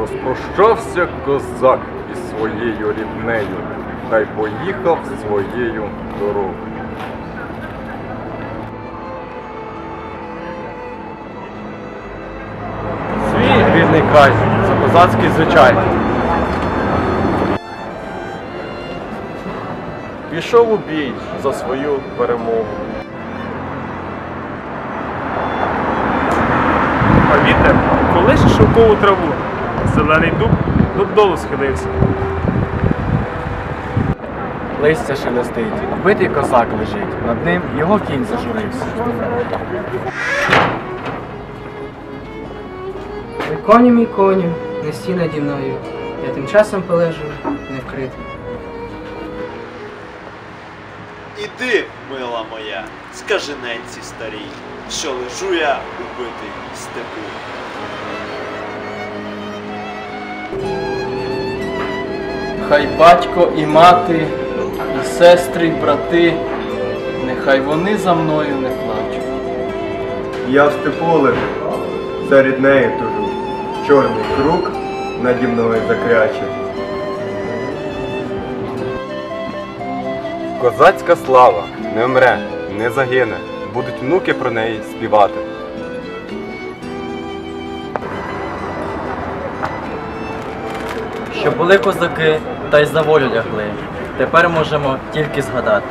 Розпрощався козак із своєю ріднею, та й поїхав своєю дорогою. Свій рідний край, це козацький звичай. Пішов у бій за свою перемогу. А вітер колише шовкову траву, зелений дуб додолу схилився. Листя шелестить, вбитий козак лежить, над ним його кінь зажурився. Ой, коню мій коню, не стій наді мною, я тим часом полежу не вкритий. Іди, мила моя, скажи ненці старій, що лежу я убитий степу. Хай батько і мати, і сестри, й брати, нехай вони за мною не плачуть. Я в степу лежу, серед неї тужу. Чорний круг наді мною закряче. Козацька слава не вмре, не загине, будуть внуки про неї співати. Що були козаки, та й за волю лягли. Тепер можемо тільки згадати.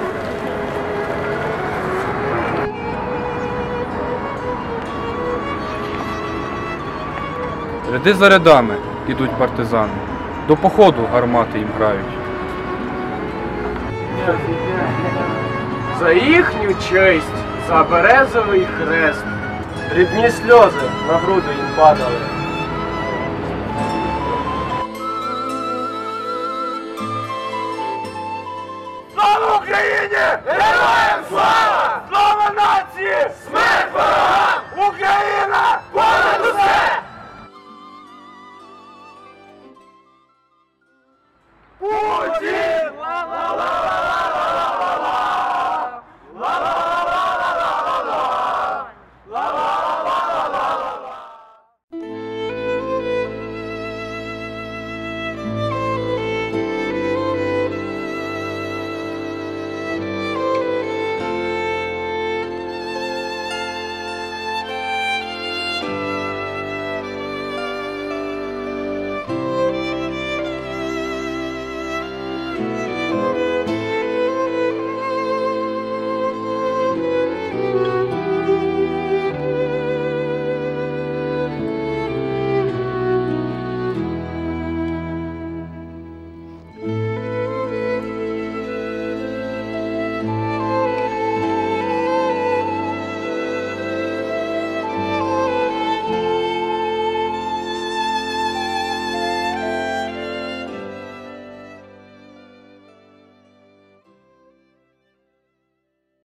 Ряди за рядами ідуть партизани. До походу гармати їм грають. За їхню честь, за березовий хрест, дрібні сльози на груди їм падали. Україні! Героям слава! Слава нації! Смерть ворогам! Україна! Понад усе! Путін!